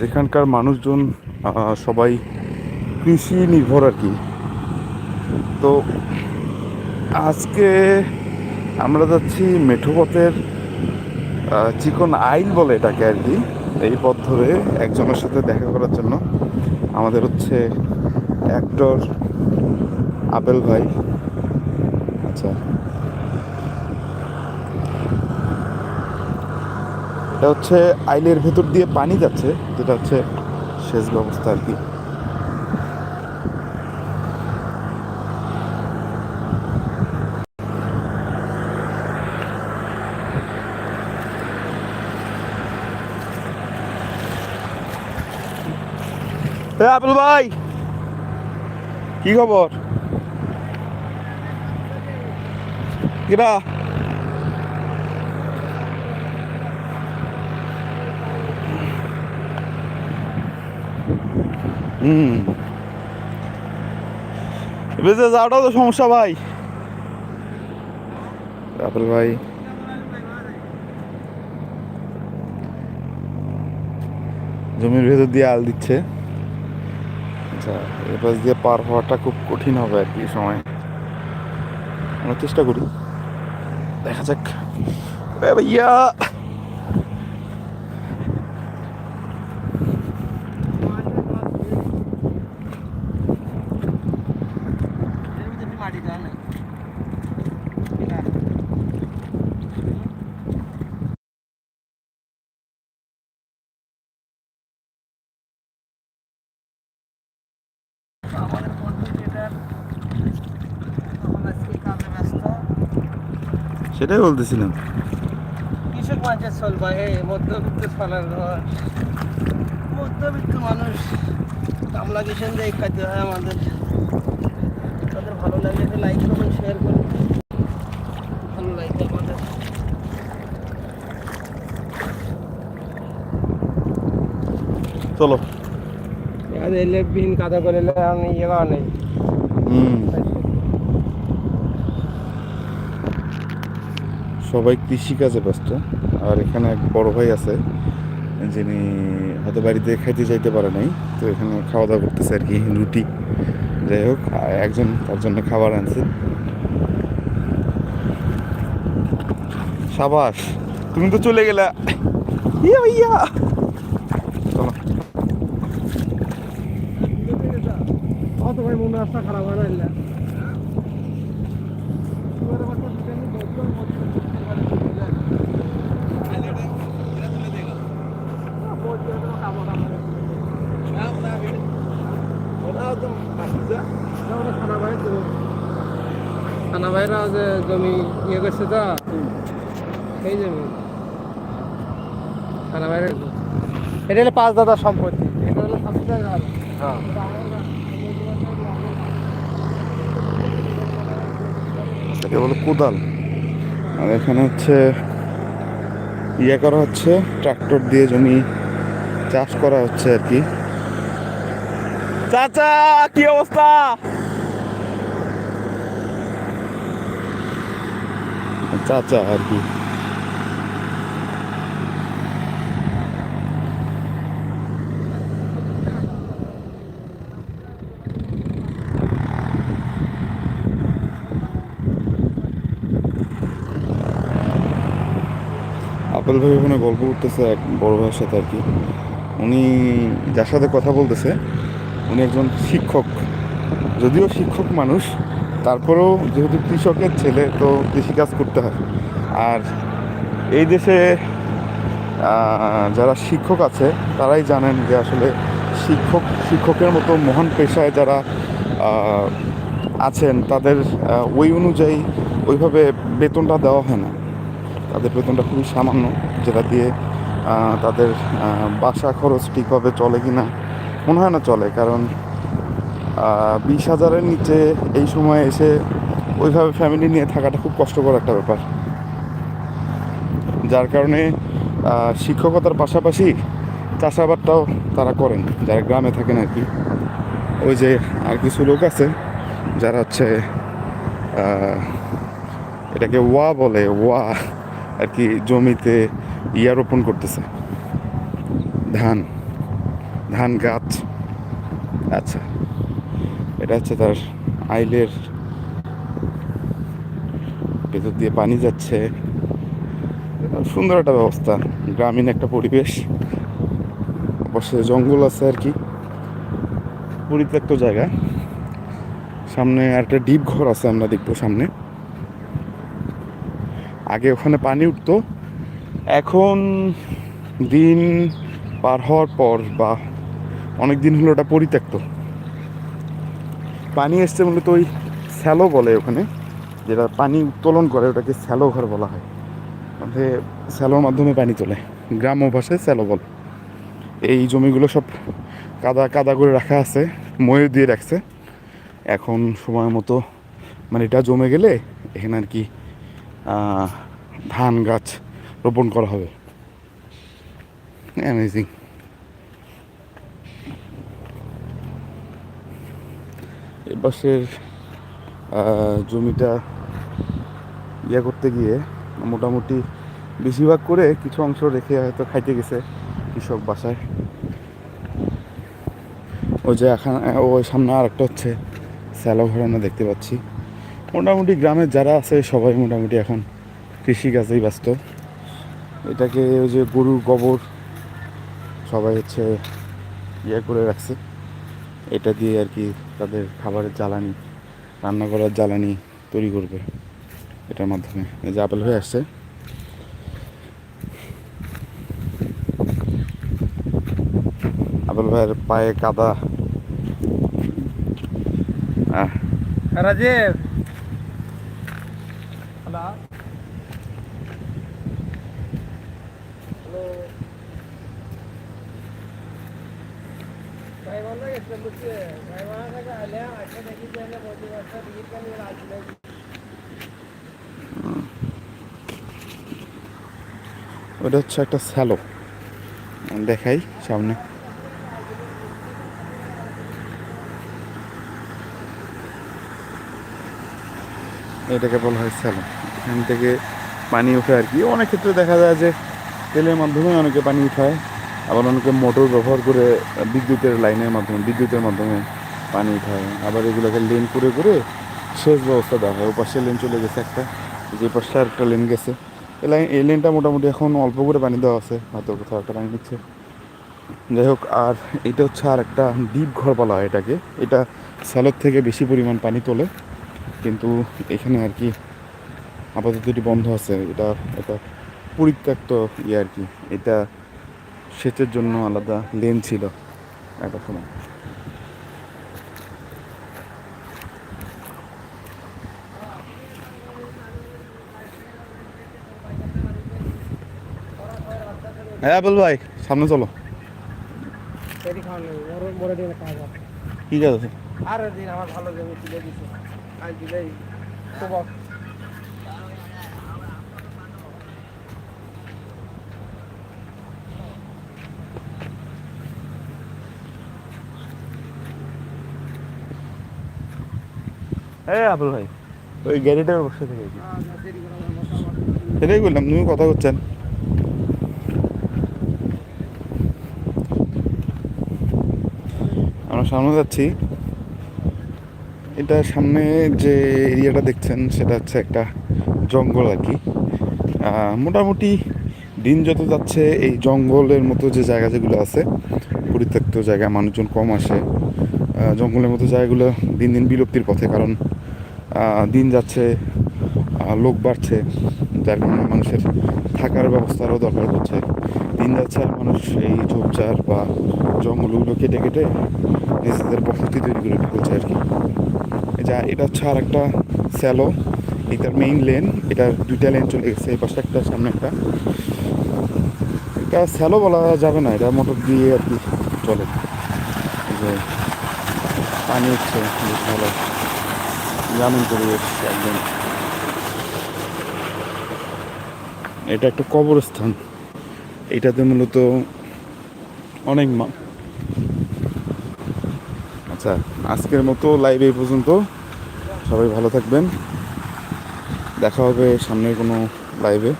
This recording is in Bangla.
যেখানকার মানুষজন সবাই কৃষি নির্ভর আর কি। তো আজকে আমরা যাচ্ছি মেঠোপথের আহ, চিকন আইল বলে এটাকে আর কি এই পথ ধরে একজনের সাথে দেখা করার জন্য। আমাদের হচ্ছে অ্যাক্টর আপেল ভাই। আচ্ছা। এটা হচ্ছে আইলের ভেতর দিয়ে পানি যাচ্ছে, যেটা হচ্ছে সেচ ব্যবস্থা আর কি। এ আপেল ভাই, কি খবর? কিরা? হুম। বেঁচে যাওয়াটা তো সমস্যা ভাই। আপেল ভাই। জমির ভেতর দিয়ে আল দিচ্ছে। আচ্ছা এ পাশ দিয়ে পার হওয়াটা খুব কঠিন হবে আর কি সময়। আমরা চেষ্টা করি। দেখা যাক। এ সেটাই বলতেছিলাম। কৃষক মানুষের চলবা হে মধ্যবিত্ত ঘর। মধ্যবিত্ত মানুষ কামলা কিষেন দিয়ে খাইতে হয় আমাদের। তাদের ভালো লাগলে একটা লাইক শেয়ার করুন। ভালো লাগবে আমাদের। চলো। এলে বিন কাদা করে আমি ইয়ে নেই। হুম। সবাই কৃষিকাজে ব্যস্ত। আর এখানে এক বড় ভাই আছে, যিনি হয়তো বাড়িতে খাইতে যাইতে পারে নাই, তো এখানে খাওয়া দাওয়া করতেছে আর কি, রুটি। যাই হোক একজন তার জন্য খাবার আনছে। সাবাস, তুমি তো চলে গেলা। ইয়া ইয়া। মনে খারাপ হয় না। থানা ভাইরা যে জমি ইয়ে করছে তো সেই জমি। থানা ভাইরা এটা হলো পাঁচ দাদার সম্পত্তি। এটা হলো সম্পত্তি হ্যাঁ। এটা বলে কোদাল। আর এখানে হচ্ছে ইয়ে করা হচ্ছে ট্রাক্টর দিয়ে জমি চাষ করা হচ্ছে আর কি। চাচা কি অবস্থা? চাচা আর কি। আপেল ভাই ওখানে গল্প করতেছে এক বড় ভাইয়ের সাথে আর কি। উনি যার সাথে কথা বলতেছে, উনি একজন শিক্ষক। যদিও শিক্ষক মানুষ, তারপরেও যেহেতু কৃষকের ছেলে, তো কৃষিকাজ করতে হয়। আর এই দেশে যারা শিক্ষক আছে, তারাই জানেন যে আসলে শিক্ষক, শিক্ষকের মতো মহান পেশায় যারা আছেন, তাদের ওই অনুযায়ী ওইভাবে বেতনটা দেওয়া হয় না। তাদের বেতনটা খুবই সামান্য, যেটা দিয়ে তাদের বাসা খরচ ঠিকভাবে চলে কি না মনে হয় না চলে, কারণ বিশ হাজারের নিচে এই সময় এসে ওইভাবে ফ্যামিলি নিয়ে থাকাটা খুব কষ্টকর একটা ব্যাপার। যার কারণে শিক্ষকতার পাশাপাশি চাষাবাদটাও তারা করেন, যারা গ্রামে থাকেন আর কি। ওই যে আর কিছু লোক আছে, যারা হচ্ছে এটাকে ওয়া বলে, ওয়া আর কি, জমিতে ইয়া রোপণ করতেছে। ধান ধান গাছ। আচ্ছা এটা হচ্ছে তার আইলের ভেতর দিয়ে পানি যাচ্ছে। সুন্দর একটা ব্যবস্থা, গ্রামীণ একটা পরিবেশ। অবশ্যই জঙ্গল আছে আর কি। পরিত্যক্ত জায়গা। সামনে একটা ডিপ ঘর আছে, আমরা দেখব সামনে। আগে ওখানে পানি উঠতো। এখন দিন পার হওয়ার পর বা অনেক দিন হলো ওটা পরিত্যক্ত। পানি এসছে মূলত ওই স্যালো বলে ওখানে, যেটা পানি উত্তোলন করে, ওটাকে স্যালো ঘর বলা হয়। মানে স্যালোর মাধ্যমে পানি তোলে, গ্রাম্য ভাষায় স্যালো বল। এই জমিগুলো সব কাদা কাদা করে রাখা আছে, ময়ূর দিয়ে রাখছে। এখন সময় মতো মানে এটা জমে গেলে এখানে আর কি ধান, গাছ রোপণ করা হবে। অ্যামেজিং এপাশের জমিটা ইয়ে করতে গিয়ে মোটামুটি বেশিরভাগ করে কিছু অংশ রেখে হয়তো খাইতে গেছে কৃষক বাসায়। ওই যে এখন ওই সামনে আর একটা হচ্ছে স্যালো ঘর আমরা দেখতে পাচ্ছি। মোটামুটি গ্রামের যারা আছে সবাই মোটামুটি এখন কৃষিকাজেই ব্যস্ত। এটাকে ওই যে গরুর গোবর সবাই হচ্ছে ইয়ে করে রাখছে। এটা দিয়ে আর কি তাদের খাবারের জ্বালানি, রান্না করার জ্বালানি তৈরি করবে এটার মাধ্যমে। এই যে আপেল হয়ে আসছে। আপেল ভাইয়ের পায়ে কাদা। রাজীব হ্যালো। ওটা হচ্ছে একটা স্যালো। দেখাই সামনে। এটাকে বলা হয় স্যালো। এখান থেকে পানি ওঠে আর কি। অনেক ক্ষেত্রে দেখা যায় যে তেলের মাধ্যমে অনেকে পানি উঠায়, আবার অনেকে মোটর ব্যবহার করে বিদ্যুতের লাইনের মাধ্যমে, বিদ্যুতের মাধ্যমে পানি উঠায়। আবার এগুলোকে লেন করে করে সেচ ব্যবস্থা দেওয়া হয়। ও পাশে লেন চলে গেছে একটা, যে পাশে একটা লেন গেছে। এই লাইন এই লেনটা মোটামুটি এখন অল্প করে পানি দেওয়া আছে, হয়তো কোথাও একটা পানি নিচ্ছে যাই হোক, আর এটা হচ্ছে আর একটা ডিপ ঘর বলা হয় এটাকে। এটা স্যালোর থেকে বেশি পরিমাণ পানি তোলে। কিন্তু এখানে আর কি আপাতত এটি বন্ধ আছে। এটা এটা পরিত্যক্ত ইয়ে আর কি। এটা সেচের জন্য আলাদা লেন ছিল একটা সময়। হ্যাঁ বল ভাই, সামনে চলো। ঠিক আছে? আর দিন, আমার ভালো জমি তুলে দিছে। আজ দিলেই। হ্যাঁ ভাই। ওই সেটাই বললাম, তুমি কথা বলছেন। আমরা সামনে যাচ্ছি। এটা সামনে যে এরিয়াটা দেখছেন, সেটা হচ্ছে একটা জঙ্গল আর কি। মোটামুটি দিন যত যাচ্ছে, এই জঙ্গলের মতো যে জায়গা যেগুলো আছে, পরিত্যক্ত জায়গা মানুষজন কম আসে। জঙ্গলের মতো জায়গাগুলো দিন দিন বিলুপ্তির পথে, কারণ দিন যাচ্ছে লোক বাড়ছে, যার কারণে মানুষের থাকার ব্যবস্থারও দরকার হচ্ছে দিন যাচ্ছে আর মানুষ এই ঝোপঝাড় বা জঙ্গলগুলো কেটে কেটে নিজেদের বসতি তৈরি করে ফেলছে আর কি। যা, এটা হচ্ছে আর একটা স্যালো, এটার মেইন লেন এটার দুইটা লেন চলে গেছে, এই পাশে একটা, সামনে একটা। এটা স্যালো বলা যাবে না, এটা মোটর দিয়ে আর কি চলে। যে, পানি হচ্ছে ভালো। গ্রামীণ পরিবেশ একদম এটা একটা কবরস্থান। এটাতে মূলত অনেক মা আচ্ছা আজকের মতো লাইভ এই পর্যন্ত। সবাই ভালো থাকবেন। দেখা হবে সামনের কোনো লাইভে